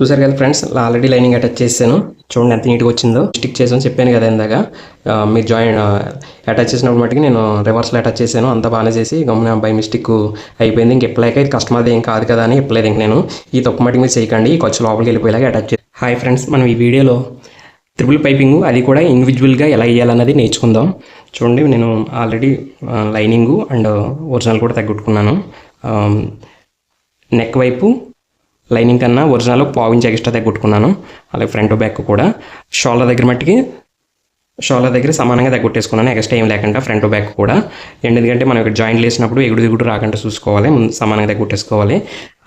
చూసారు కదా friends already lining attach చేశాను. చూడండి ఎంత నీట్గా వచ్చిందో. స్టిక్ చేసాను చెప్పాను కదా ఇందాక. మీరు జాయిన్ అటాచ్ చేసినప్పుడు మట్టుకు నేను రివర్స్లో అటాచ్ చేశాను. అంతా బాగానే చేసి గమ్మున బై మిస్టేక్ అయిపోయింది. ఇంక ఎప్పలేక ఇది కస్టమర్ది ఏం కాదు కదా అని ఇప్పలేదు ఇంక నేను. ఈ తప్పు మట్టుకు మీరు చేయకండి ఈ ఖర్చు లోపలికి వెళ్ళిపోయేలాగా అటాచ్ చేసి. హాయ్ ఫ్రెండ్స్ మనం ఈ వీడియోలో త్రిపుల్ పైపింగ్ అది కూడా ఇండివిజువల్గా ఎలా వేయాలన్నది నేర్చుకుందాం. చూడండి నేను ఆల్రెడీ లైనింగు అండ్ ఒరిజినల్ కూడా తగ్గొట్టుకున్నాను. నెక్ వైపు లైనింగ్ కన్నా ఒరిజినల్ పావు ఇంచ్ ఎక్స్ట్రా తగ్గొట్టుకున్నాను అలాగే ఫ్రంట్ బ్యాక్ కూడా. షోల్డర్ దగ్గర మట్టికి షోల్డర్ దగ్గర సమానంగా తగ్గొట్టేసుకున్నాను ఎక్స్ట్రా ఏం లేకుండా ఫ్రంట్ బ్యాక్ కూడా. ఎందుకంటే మనం ఇక్కడ జాయింట్లు వేసినప్పుడు ఎగుడు దిగుడు రాకుండా చూసుకోవాలి. సమానంగా తగ్గొట్టేసుకోవాలి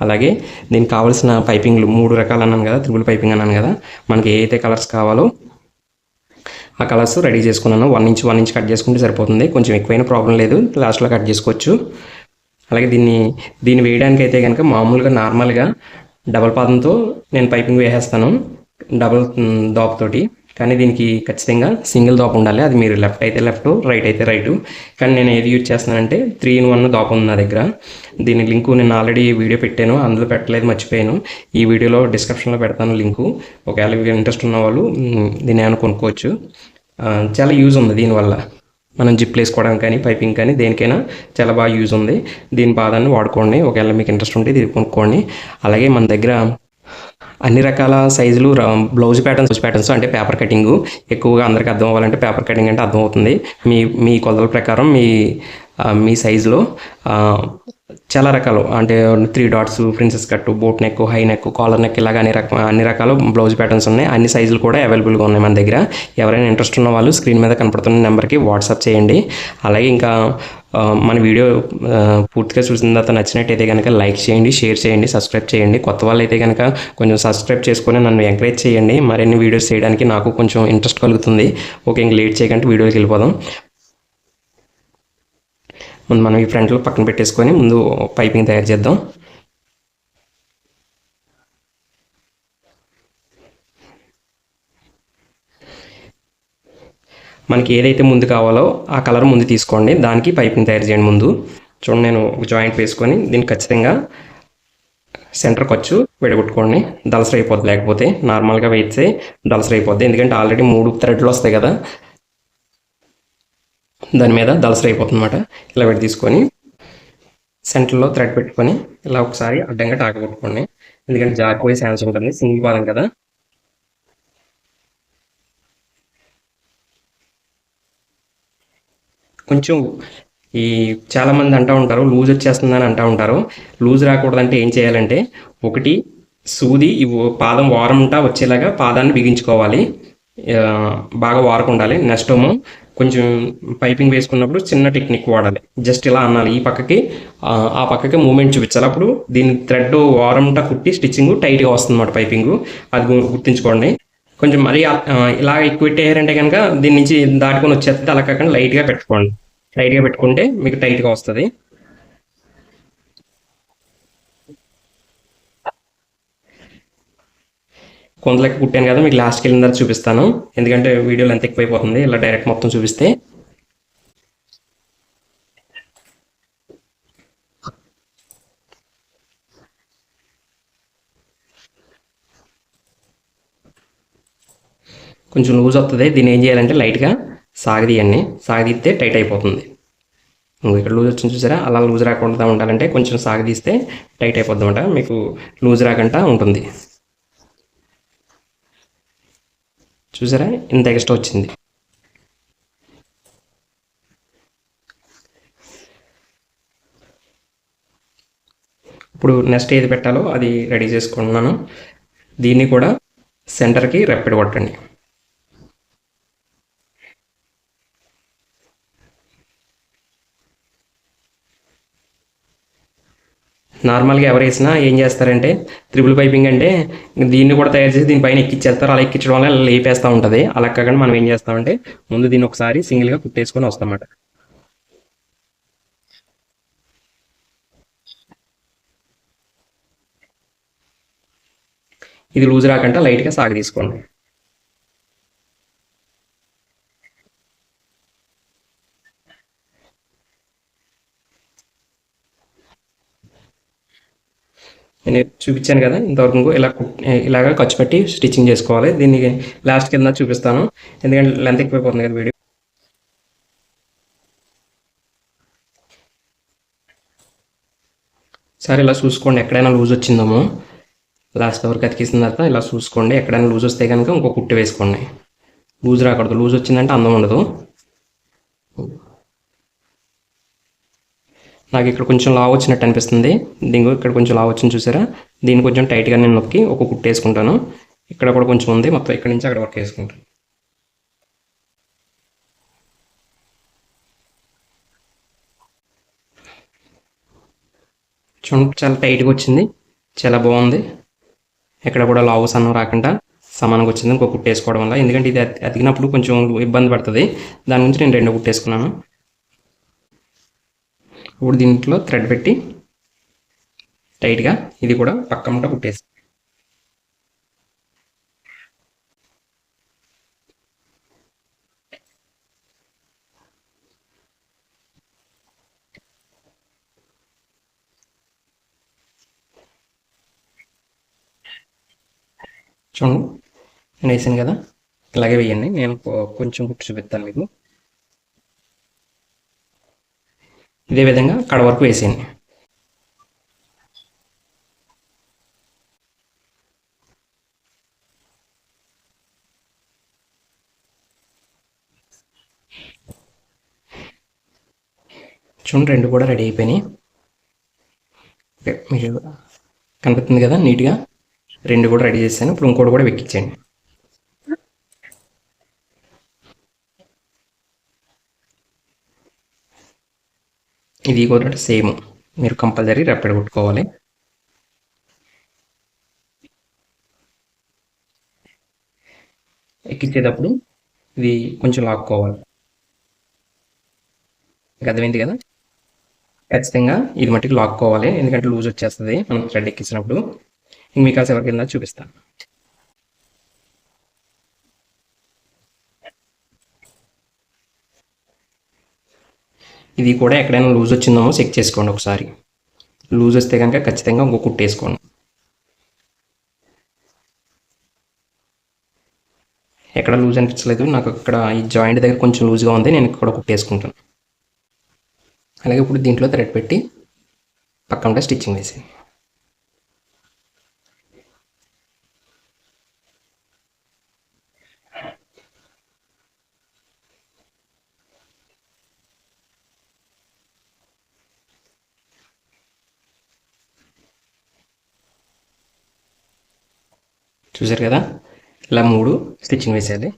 అలాగే దీనికి కావాల్సిన పైపింగ్లు మూడు రకాలు అన్నాను కదా త్రిబుల్ పైపింగ్ అన్నాను కదా. మనకి ఏ అయితే కలర్స్ కావాలో ఆ కలర్స్ రెడీ చేసుకున్నాను. One inch one inch cut చేసుకుంటే సరిపోతుంది. కొంచెం ఎక్కువైన ప్రాబ్లం లేదు. లాస్ట్లో కట్ చేసుకోవచ్చు. అలాగే దీన్ని దీన్ని వేయడానికి అయితే కనుక మామూలుగా నార్మల్గా డబల్ పాదంతో నేను పైపింగ్ వేసేస్తాను డబల్ దోపతోటి. కానీ దీనికి ఖచ్చితంగా సింగిల్ దోప ఉండాలి. అది మీరు లెఫ్ట్ అయితే లెఫ్ట్ రైట్ అయితే రైట్. కానీ నేను ఏది యూజ్ చేస్తానంటే త్రీ ఇన్ వన్ దోప ఉంది నా దగ్గర. దీని లింకు నేను ఆల్రెడీ వీడియో పెట్టాను అందులో పెట్టలేదు మర్చిపోయాను. ఈ వీడియోలో డిస్క్రిప్షన్లో పెడతాను లింకు. ఒకవేళ ఇంట్రెస్ట్ ఉన్న వాళ్ళు దీన్ని ఏమైనా కొనుక్కోవచ్చు. చాలా యూజ్ ఉంది దీనివల్ల. మనం జిప్ వేసుకోవడానికి కానీ పైపింగ్ కానీ దేనికైనా చాలా బాగా యూజ్ ఉంది. దీని బాధాన్ని వాడుకోండి. ఒకవేళ మీకు ఇంట్రెస్ట్ ఉంటే ఇది కొనుక్కోండి. అలాగే మన దగ్గర అన్ని రకాల సైజులు బ్లౌజ్ ప్యాటర్న్స్ బ్లౌజ్ ప్యాటర్న్స్ అంటే పేపర్ కటింగ్. ఎక్కువగా అందరికీ అర్థం అవ్వాలంటే పేపర్ కటింగ్ అంటే అర్థమవుతుంది మీ మీ కొలతల ప్రకారం మీ మీ సైజులో చాలా రకాలు. అంటే three dots princess cut boat neck high neck collar neck ఇలాగ అన్ని రక అన్ని రకాలు బ్లౌజ్ ప్యాటర్న్స్ ఉన్నాయి. అన్ని సైజులు కూడా అవైలబుల్గా ఉన్నాయి మన దగ్గర. ఎవరైనా ఇంట్రెస్ట్ ఉన్న వాళ్ళు స్క్రీన్ మీద కనపడుతున్న నెంబర్కి వాట్సాప్ చేయండి. అలాగే ఇంకా మన వీడియో పూర్తిగా చూసిన తర్వాత నచ్చినట్టయితే కనుక లైక్ చేయండి షేర్ చేయండి సబ్స్క్రైబ్ చేయండి. కొత్త వాళ్ళు అయితే కనుక కొంచెం సబ్స్క్రైబ్ చేసుకొని నన్ను ఎంకరేజ్ చేయండి. మరిన్ని వీడియోస్ చేయడానికి నాకు కొంచెం ఇంట్రెస్ట్ కలుగుతుంది. ఓకే ఇంక లేట్ చేయకంటే వీడియోకి వెళ్ళిపోదాం. ముందు మనం ఈ ఫ్రంట్లో పక్కన పెట్టేసుకొని ముందు పైపింగ్ తయారు చేద్దాం. మనకి ఏదైతే ముందు కావాలో ఆ కలర్ ముందు తీసుకోండి. దానికి పైపింగ్ తయారు చేయండి ముందు. చూడండి నేను ఒక జాయింట్ వేసుకొని దీన్ని ఖచ్చితంగా సెంటర్ ఖర్చు విడగొట్టుకోండి. దలసరైపోద్ది అయిపోద్ది లేకపోతే నార్మల్గా వేస్తే దలసరైపోద్ది ఎందుకంటే ఆల్రెడీ మూడు థ్రెడ్లు వస్తాయి కదా. దాని మీద దలసరి అయిపోతుందన్నమాట ఇలా పెట్టి తీసుకొని సెంటర్లో థ్రెడ్ పెట్టుకొని ఇలా ఒకసారి అడ్డంగా టాక కొట్టుకోండి. ఎందుకంటే జారిపోయే ఛాన్స్ ఉంటుంది. సింగిల్ పాలం కదా. కొంచెం ఈ చాలామంది అంటూ ఉంటారు లూజ్ వచ్చేస్తుందని అంటూ ఉంటారు. లూజ్ రాకూడదంటే ఏం చేయాలంటే ఒకటి సూది ఈ పాదం వారముంటా వచ్చేలాగా పాదాన్ని బిగించుకోవాలి. బాగా వారకుండాలి. నెక్స్ట్ ఏమో కొంచెం పైపింగ్ వేసుకున్నప్పుడు చిన్న టెక్నిక్ వాడాలి. జస్ట్ ఇలా అనాలి. ఈ పక్కకి ఆ, పక్కకి మూమెంట్ చూపించాలి. అప్పుడు దీని థ్రెడ్ వారంటా కుట్టి స్టిచ్చింగ్ టైట్గా వస్తుంది అన్నమాట పైపింగ్. అది గుర్తుంచుకోండి. కొంచెం మరీ ఇలా ఎక్కువ పెట్టేయారంటే కనుక దీని నుంచి దాటుకొని వచ్చేస్తే అలా కాకుండా లైట్గా పెట్టుకోండి. లైట్గా పెట్టుకుంటే మీకు టైట్గా వస్తుంది. కొందలకి కుట్టాను కదా మీకు లాస్ట్కి వెళ్ళిన తర్వాత చూపిస్తాను. ఎందుకంటే వీడియోలో ఎంత ఎక్కువైపోతుంది ఇలా డైరెక్ట్ మొత్తం చూపిస్తే. కొంచెం లూజ్ వస్తుంది దీన్ని ఏం చేయాలంటే లైట్గా సాగదీయండి. సాగదీస్తే టైట్ అయిపోతుంది. ఇక్కడ లూజ్ వచ్చింది చూసారా? అలా లూజ్ రాకుండా ఉండాలంటే కొంచెం సాగదీస్తే టైట్ అయిపోద్ది అనమాట మీకు లూజ్ రాకుండా ఉంటుంది. చూసారా? ఇంత ఎక్స్ట్రా వచ్చింది. ఇప్పుడు నెక్స్ట్ ఏది పెట్టాలో అది రెడీ చేసుకుంటున్నాను. దీన్ని కూడా సెంటర్కి రెప్పెడ్ కొట్టండి. నార్మల్గా ఎవరు వేసినా ఏం చేస్తారంటే త్రిబుల్ పైపింగ్ అంటే దీన్ని కూడా తయారు చేసి దీనిపైన ఎక్కిచ్చేస్తారు. అలా ఎక్కించడం వల్ల లేపేస్తూ ఉంటుంది. అలా కాకుండా మనం ఏం చేస్తామంటే ముందు దీన్ని ఒకసారి సింగిల్గా కుట్టేసుకొని వస్తామన్నమాట. ఇది లూజ్ రాకుండా లైట్గా సాగు తీసుకోండి. నేను చూపించాను కదా ఇంతవరకు ఇలా ఇలాగ ఇలాగా ఖర్చు పెట్టి స్టిచ్చింగ్ చేసుకోవాలి. దీన్ని లాస్ట్ కింద చూపిస్తాను. ఎందుకంటే లెంత్ ఎక్కువైపోతుంది కదా వీడియో. సరే ఇలా చూసుకోండి ఎక్కడైనా లూజ్ వచ్చిందేమో. లాస్ట్ వరకు అతికేసిన తర్వాత ఇలా చూసుకోండి. ఎక్కడైనా లూజ్ వస్తే కనుక ఇంకో కుట్టి వేసుకోండి. లూజ్ రాకూడదు. లూజ్ వచ్చిందంటే అందం ఉండదు. నాకు ఇక్కడ కొంచెం లావ్ వచ్చినట్టు అనిపిస్తుంది. దీనికి ఇక్కడ కొంచెం లావ్ వచ్చింది చూసారా? దీన్ని కొంచెం టైట్గా నేను నొక్కి ఒక కుట్టు వేసుకుంటాను. ఇక్కడ కూడా కొంచెం ఉంది. మొత్తం ఇక్కడ నుంచి అక్కడ వర్క్ వేసుకుంటాను చూడండి చాలా టైట్గా వచ్చింది. చాలా బాగుంది. ఎక్కడ కూడా లావు సన్నం రాకుండా సమానంగా వచ్చింది. ఇంకో కుట్టేసుకోవడం వల్ల. ఎందుకంటే ఇది అతికినప్పుడు కొంచెం ఇబ్బంది పడుతుంది. దాని గురించి నేను రెండో కుట్టేసుకున్నాను ఇప్పుడు దీంట్లో థ్రెడ్ పెట్టి టైట్గా ఇది కూడా పక్క కుట్టేసి. చూడండి నేను వేసాను కదా. ఇలాగే వేయండి. నేను కొంచెం కుట్టి చూపిస్తాను మీకు. ఇదే విధంగా కడ వరకు వేసేయండి. చూడండి రెండు కూడా రెడీ అయిపోయినాయి. మీరు కనిపిస్తుంది కదా నీట్గా? రెండు కూడా రెడీ చేశాను. ఇప్పుడు ఇంకోటి కూడా వెక్కించండి ఇది కూడా సేమ్. మీరు కంపల్సరీ రెప్పెడ కొట్టుకోవాలి. ఎక్కించేటప్పుడు ఇది కొంచెం లాక్కోవాలి. అర్థమైంది కదా? ఖచ్చితంగా ఇది మట్టికి లాక్కోవాలి. ఎందుకంటే లూజ్ వచ్చేస్తుంది. మనం థ్రెడ్ ఎక్కించినప్పుడు. ఇంక మీకు కాసేపు వెళ్ళినా చూపిస్తాను ఇది కూడా ఎక్కడైనా లూజ్ వచ్చిందేమో చెక్ చేసుకోండి ఒకసారి. లూజ్ వస్తే కనుక ఖచ్చితంగా ఇంకో కుట్టేసుకోండి ఎక్కడ లూజ్ అనిపించలేదు. నాకు ఇక్కడ ఈ జాయింట్ దగ్గర కొంచెం లూజ్గా ఉంది. నేను ఇక్కడ కుట్టేసుకుంటాను అలాగే ఇప్పుడు దీంట్లో థ్రెడ్ పెట్టి పక్కన స్టిచ్చింగ్ వేసేది చూసారు కదా? ఇలా మూడు స్టిచ్చింగ్ వేసేయాలి.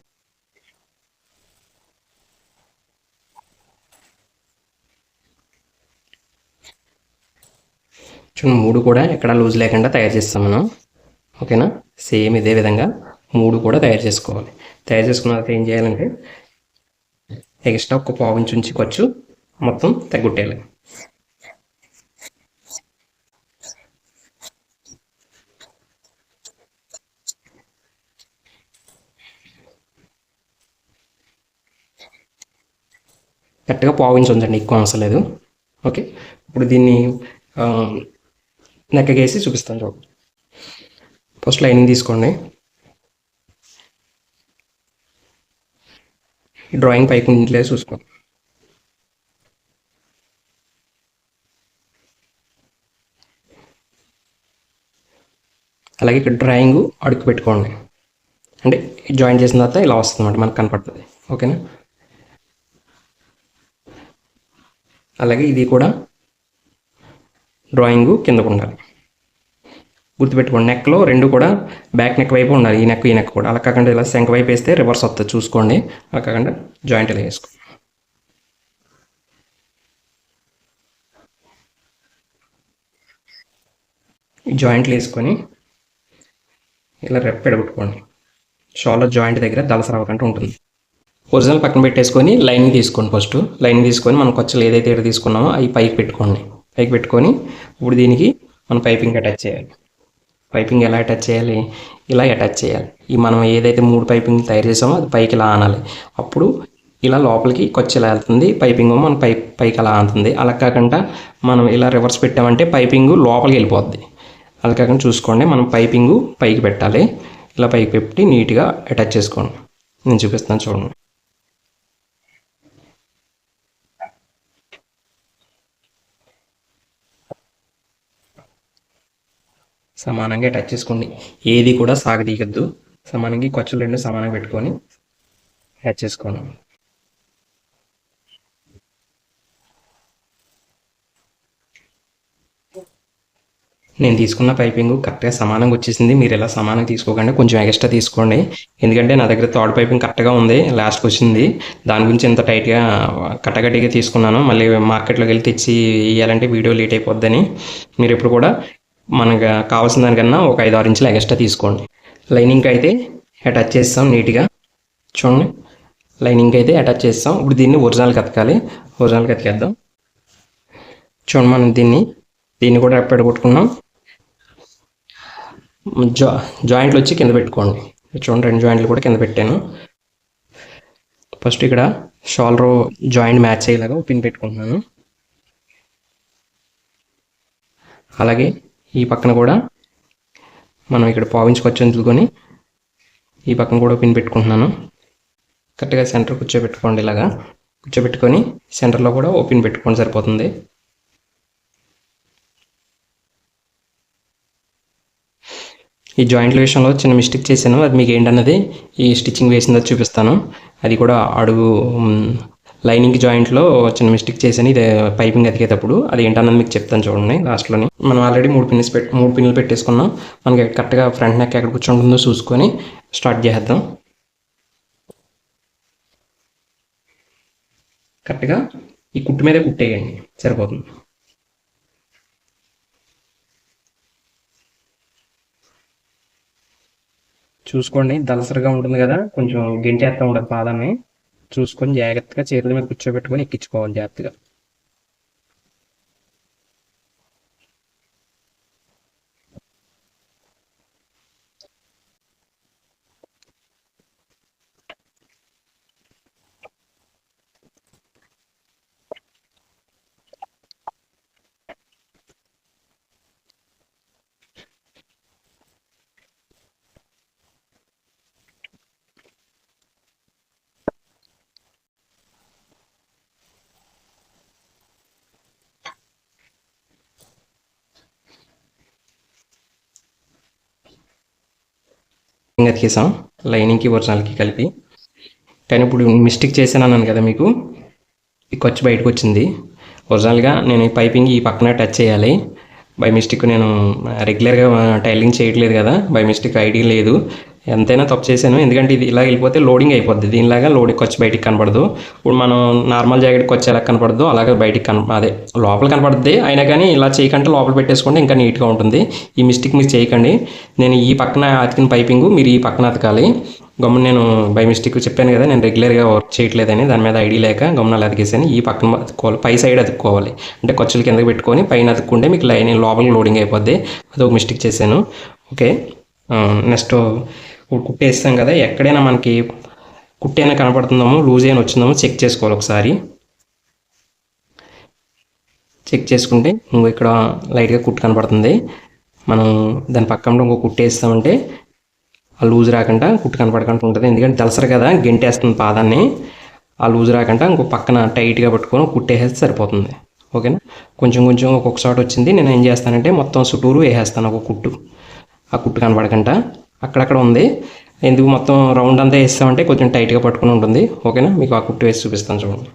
చూడండి మూడు కూడా ఎక్కడ లూజ్ లేకుండా తయారు చేస్తాం మనం. ఓకేనా? సేమ్ ఇదే విధంగా మూడు కూడా తయారు చేసుకోవాలి. తయారు చేసుకున్న తర్వాత ఏం చేయాలంటే ఎక్స్ట్రా ఒక పావు ఇంచు ఉంచుకోవచ్చు మొత్తం తగ్గుట్టేయాలి. కరెక్ట్గా పావు ఇంచు ఉంచండి ఎక్కువ అవసరం లేదు. ఓకే? ఇప్పుడు దీన్ని నెక్కగేసి చూపిస్తాను చూడండి ఫస్ట్ లైనింగ్ తీసుకోండి. ఈ డ్రాయింగ్ పైకి ఇంట్లో చూసుకోండి అలాగే ఇక్కడ డ్రాయింగ్ అడుగు పెట్టుకోండి. అంటే జాయిన్ చేసిన తర్వాత ఇలా వస్తుంది అన్నమాట మనకు కనపడుతుంది. ఓకేనా? అలాగే ఇది కూడా డ్రాయింగు కిందకు ఉండాలి గుర్తుపెట్టుకోండి నెక్లో రెండు కూడా బ్యాక్ నెక్ వైపు ఉండాలి ఈ నెక్ ఈ నెక్ కూడా. అలా కాకుండా ఇలా శంఖ వైపు వేస్తే రివర్స్ వస్తుంది చూసుకోండి. అలా కాకుండా జాయింట్ ఇలా వేసుకో. జాయింట్లు వేసుకొని ఇలా రెప్ ఎడగొట్టుకోండి. షోల్డర్ జాయింట్ దగ్గర దళసర ఉంటుంది. ఒరిజినల్ పక్కన పెట్టేసుకొని లైన్ తీసుకోండి ఫస్ట్ లైన్ తీసుకొని మనం కొచ్చలు ఏదైతే ఇక్కడ తీసుకున్నామో అవి పైకి పెట్టుకోండి. పైకి పెట్టుకొని ఇప్పుడు దీనికి మనం పైపింగ్ అటాచ్ చేయాలి. పైపింగ్ ఎలా అటాచ్ చేయాలి? ఇలా అటాచ్ చేయాలి. ఈ మనం ఏదైతే మూడు పైపింగ్ తయారు చేసామో అది పైకి ఇలా ఆనాలి. అప్పుడు ఇలా లోపలికి కొచ్చి ఇలా వెళ్తుంది. పైపింగ్ మనం మన పై పైకి అలా ఆనుతుంది. అలా కాకుండా మనం ఇలా రివర్స్ పెట్టామంటే పైపింగ్ లోపలికి వెళ్ళిపోద్ది. అలా కాకుండా చూసుకోండి. మనం పైపింగ్ పైకి పెట్టాలి. ఇలా పైకి పెట్టి నీట్గా అటాచ్ చేసుకోండి. నేను చూపిస్తాను చూడండి. సమానంగా టచ్ చేసుకోండి. ఏది కూడా సాగదీయద్దు. సమానంగా ఈ ఖర్చులు రెండు సమానంగా పెట్టుకొని టచ్ చేసుకోండి. నేను తీసుకున్న పైపింగ్ కరెక్ట్గా సమానంగా వచ్చేసింది. మీరు ఇలా సమానంగా తీసుకోకండి కొంచెం ఎక్స్ట్రా తీసుకోండి. ఎందుకంటే నా దగ్గర థర్డ్ పైపింగ్ కరెక్ట్గా ఉంది లాస్ట్కి వచ్చింది. దాని గురించి ఇంత టైట్గా కట్టగట్టిగా తీసుకున్నాను మళ్ళీ మార్కెట్లోకి వెళ్ళి తెచ్చి ఇవ్వాలంటే వీడియో లేట్ అయిపోద్దని. మీరు ఇప్పుడు కూడా మనకు కావాల్సిన దానికన్నా ఒక ఐదు ఆరు ఇంచులు ఎక్స్ట్రా తీసుకోండి. లైనింగ్కి అయితే అటాచ్ చేస్తాం నీట్గా. చూడండి. లైనింగ్కి అయితే అటాచ్ చేస్తాం. ఇప్పుడు దీన్ని ఒరిజినల్ కతకాలి. ఒరిజినల్ కతికేద్దాం. చూడండి మనం దీన్ని దీన్ని కూడా ఎప్పుడు జా జాయింట్లు వచ్చి కింద పెట్టుకోండి. చూడండి రెండు జాయింట్లు కూడా కింద పెట్టాను. ఫస్ట్ ఇక్కడ షోల్డర్ జాయింట్ మ్యాచ్ అయ్యేలాగా పిన్ పెట్టుకుంటున్నాను. అలాగే ఈ పక్కన కూడా మనం ఇక్కడ పావించుకొచ్చి వదులుకొని ఈ పక్కన కూడా పిన్ పెట్టుకుంటున్నాను. కరెక్ట్గా సెంటర్ కూర్చోబెట్టుకోండి ఇలాగా. కూర్చోబెట్టుకొని సెంటర్లో కూడా ఓపెన్ పెట్టుకోండి సరిపోతుంది. ఈ జాయింట్ల విషయంలో చిన్న మిస్టేక్ చేశాను. అది మీకు ఏంటన్నది ఈ స్టిచ్చింగ్ వేసిందో చూపిస్తాను. అది కూడా అడుగు లైనింగ్ జాయింట్లో చిన్న మిస్టేక్ చేశాను ఇది పైపింగ్ అతికేటప్పుడు. అది ఏంటన్నది మీకు చెప్తాను చూడండి లాస్ట్లోని. మనం ఆల్రెడీ మూడు పిన్స్ పెట్టి మూడు పిన్నులు పెట్టేసుకున్నాం. మనకి కరెక్ట్గా ఫ్రంట్ నెక్ ఎక్కడ కూర్చుంటుందో చూసుకొని స్టార్ట్ చేద్దాం కరెక్ట్గా ఈ కుట్టు మీదే కుట్టేయండి సరిపోతుంది. చూసుకోండి దలసరిగా ఉంటుంది కదా కొంచెం గెంటేస్తా ఉండదు పాదాన్ని. చూసుకొని జాగ్రత్తగా చేతుల మీద కూర్చోబెట్టుకొని ఎక్కించుకోవాలి జాగ్రత్తగా. లైనింగ్ అతికేసాం లైనింగ్కి ఒరిజినల్కి కలిపి. కానీ ఇప్పుడు మిస్టేక్ చేశాను అన్నాను కదా మీకు. ఈ ఖర్చు బయటకు వచ్చింది. ఒరిజినల్గా నేను ఈ పైపింగ్ ఈ పక్కన టచ్ చేయాలి. బై మిస్టేక్ నేను రెగ్యులర్గా టైలింగ్ uh, చేయట్లేదు కదా. బై మిస్టేక్ ఐడి లేదు. ఎంతైనా తప్పు చేశాను. ఎందుకంటే ఇది ఇలా వెళ్ళిపోతే లోడింగ్ అయిపోద్ది. దీనిలాగా లోడింగ్ వచ్చి బయటికి కనపడదు. ఇప్పుడు మనం నార్మల్ జాకెట్ ఖర్చు ఎలా కనపడదు. అలాగే బయటికి కన అదే లోపల కనపడుద్ది. అయినా కానీ ఇలా చేయకంటే లోపల పెట్టేసుకుంటే ఇంకా నీట్గా ఉంటుంది. ఈ మిస్టేక్ మీరు చేయకండి. నేను ఈ పక్కన అతికిన పైపింగ్ మీరు ఈ పక్కన అతకాలి. గమ్మున నేను బై మిస్టేక్ చెప్పాను కదా నేను రెగ్యులర్గా వర్క్ చేయట్లేదని దాని మీద ఐడి లేక గమ్మున అలా అతికేసాను ఈ పక్కన అతుక్కోవాలి. పై సైడ్ అతుక్కోవాలి. అంటే ఖర్చులు కిందకి పెట్టుకొని పైన అతుక్కుంటే మీకు లైన్ లోపలికి లోడింగ్ అయిపోద్ది. అది ఒక మిస్టేక్ చేశాను. ఓకే. నెక్స్ట్ కుట్టేస్తాం కదా ఎక్కడైనా మనకి కుట్టైనా కనపడుతుందామో లూజ్ అయినా వచ్చిందామో చెక్ చేసుకోవాలి ఒకసారి. చెక్ చేసుకుంటే ఇంకో ఇక్కడ లైట్గా కుట్టు కనపడుతుంది. మనం దాని పక్కన ఇంకో కుట్టేస్తామంటే ఆ లూజ్ రాకుండా కుట్టు కనపడకుండా ఉంటుంది. ఎందుకంటే దలసరు కదా గెంటేస్తుంది పాదాన్ని. ఆ లూజ్ రాకుండా ఇంకో పక్కన టైట్గా పట్టుకొని కుట్టేసేస్తే సరిపోతుంది. ఓకేనా? కొంచెం కొంచెం ఒక్కొక్క చోట వచ్చింది. నేను ఏం చేస్తానంటే మొత్తం చుట్టూరు వేసేస్తాను ఒక కుట్టు. ఆ కుట్టు కనపడకుండా. అక్కడక్కడ ఉంది. ఎందుకు మొత్తం రౌండ్ అంతా వేస్తామంటే కొంచెం టైట్గా పట్టుకుని ఉంటుంది. ఓకేనా? మీకు ఆ కుట్టు వేసి చూపిస్తాను చూడండి.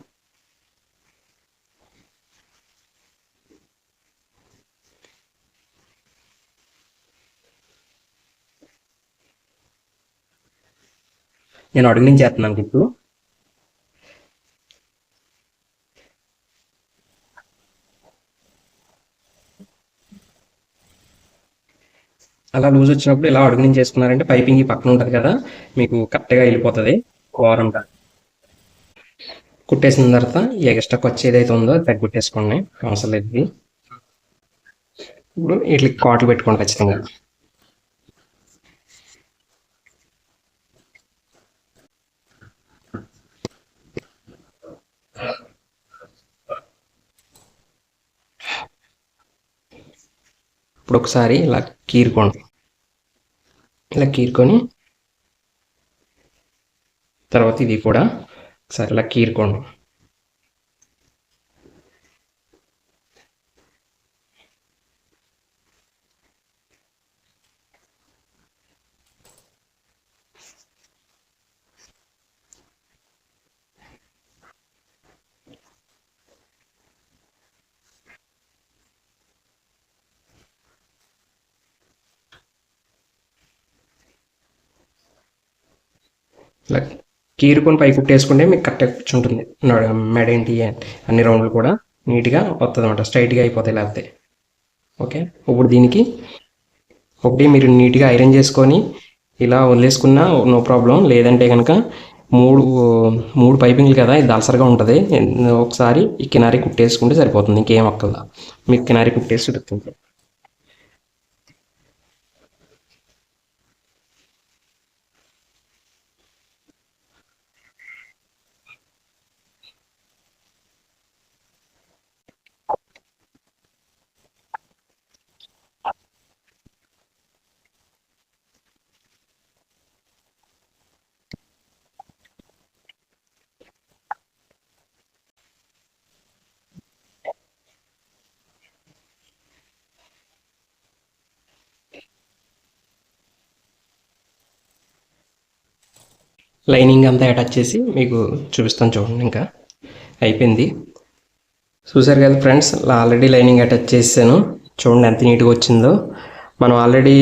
నేను అడుగు నుంచి చేస్తున్నాను కుట్టు. అలా లూజ్ వచ్చినప్పుడు ఇలా అడుగు నుంచి చేసుకున్నారంటే పైపింగ్ ఈ పక్కన ఉంటుంది కదా మీకు కరెక్ట్గా వెళ్ళిపోతుంది కోరంట కుట్టేసిన తర్వాత ఎక్స్ట్రా ఖర్చు ఏదైతే ఉందో అది తగ్గుట్టేసుకోండి. అవసరం లేదు ఇప్పుడు వీటికి కాట్లు పెట్టుకోండి ఖచ్చితంగా. ఇప్పుడు ఒకసారి ఇలా కీరుకోండి. ఇలా కీరుకొని తర్వాత ఇది కూడా ఒకసారి ఇలా కీరుకోండి. ఇలా కీరుకొని పైకి కుట్టేసుకుంటే మీకు కరెక్ట్గా కూర్చుంటుంది. మెడ ఏంటి అన్ని రౌండ్లు కూడా నీట్గా వస్తుంది అనమాట స్ట్రైట్గా అయిపోతాయి లేకపోతే. ఓకే? ఇప్పుడు దీనికి ఒకటి మీరు నీట్గా ఐరన్ చేసుకొని ఇలా వదిలేసుకున్నా నో ప్రాబ్లం. లేదంటే కనుక మూడు మూడు పైపింగ్లు కదా ఇది దలసరిగా ఉంటుంది. ఒకసారి ఈ కినారి కుట్టేసుకుంటే సరిపోతుంది. ఇంకేం అక్కర్లా. మీకు కినారి కుట్టేసి చూపిస్తుంది లైనింగ్ అంతా అటాచ్ చేసి మీకు చూపిస్తాను చూడండి ఇంకా. అయిపోయింది. చూసారు కదా ఫ్రెండ్స్ ఆల్రెడీ లైనింగ్ అటాచ్ చేసాను చూడండి ఎంత నీట్గా వచ్చిందో. మనం ఆల్రెడీ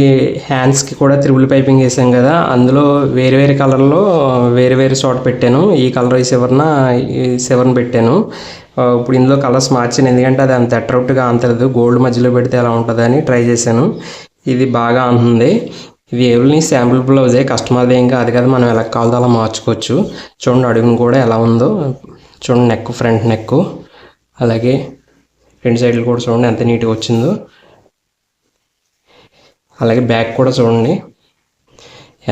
హ్యాండ్స్కి కూడా త్రిబుల్ పైపింగ్ వేసాం కదా అందులో వేరే వేరే కలర్లో వేరే వేరే చోట పెట్టాను. ఈ కలర్ ఈ సెవెన్ ఈ సెవెన్ పెట్టాను. ఇప్పుడు ఇందులో కలర్స్ మార్చాను ఎందుకంటే అది అంత అట్రాక్ట్గా అంతలేదు గోల్డ్ మధ్యలో పెడితే ఎలా ఉంటుందని ట్రై చేశాను. ఇది బాగా అంటుంది ఇది ఓన్లీ శాంపుల్ బ్లౌజే కస్టమర్ది ఏం కాదు కదా మనం ఎలా కావాలో అలా మార్చుకోవచ్చు. చూడండి అడుగును కూడా ఎలా ఉందో. చూడండి నెక్ ఫ్రంట్ నెక్ అలాగే రెండు సైడ్లు కూడా చూడండి ఎంత నీట్గా వచ్చిందో. అలాగే బ్యాక్ కూడా చూడండి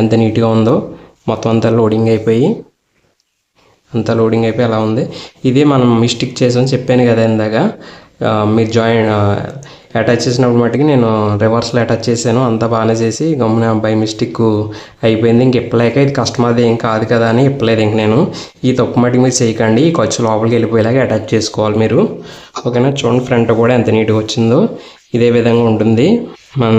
ఎంత నీట్గా ఉందో. మొత్తం అంతా లోడింగ్ అయిపోయి అంతా లోడింగ్ అయిపోయి అలా ఉంది. ఇదే మనం మిస్టేక్ చేసామని చెప్పాను కదా ఇందాక. మీరు జాయిన్ అటాచ్ చేసినప్పుడు మట్టుకి నేను రివర్స్లో అటాచ్ చేశాను. అంతా బాగానే చేసి గమ్మున బై మిస్టేక్ అయిపోయింది. ఇంక ఇప్పలేక ఇది కస్టమర్ది ఏం కాదు కదా అని ఇప్పలేదు ఇంక నేను. ఈ తప్పు మట్టుకు మీరు చేయకండి. ఈ ఖర్చు లోపలికి వెళ్ళిపోయేలాగా అటాచ్ చేసుకోవాలి మీరు. ఓకేనా? చూడండి ఫ్రంట్ కూడా ఎంత నీట్గా వచ్చిందో. ఇదే విధంగా ఉంటుంది. మన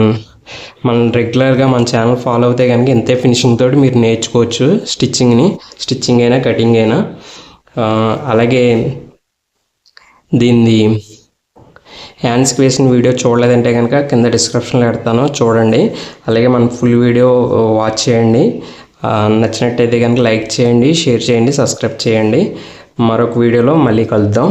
మనం రెగ్యులర్గా మన ఛానల్ ఫాలో అవుతే కనుక ఇంతే ఫినిషింగ్ తోటి మీరు నేర్చుకోవచ్చు స్టిచ్చింగ్ని స్టిచ్చింగ్ అయినా కటింగ్ అయినా. అలాగే దీన్ని హ్యాండ్స్కి వేసిన వీడియో చూడలేదంటే కనుక కింద డిస్క్రిప్షన్లో పెడతాను చూడండి. అలాగే మన ఫుల్ వీడియో వాచ్ చేయండి. నచ్చినట్టయితే కనుక లైక్ చేయండి షేర్ చేయండి సబ్స్క్రైబ్ చేయండి. మరొక వీడియోలో మళ్ళీ కలుద్దాం.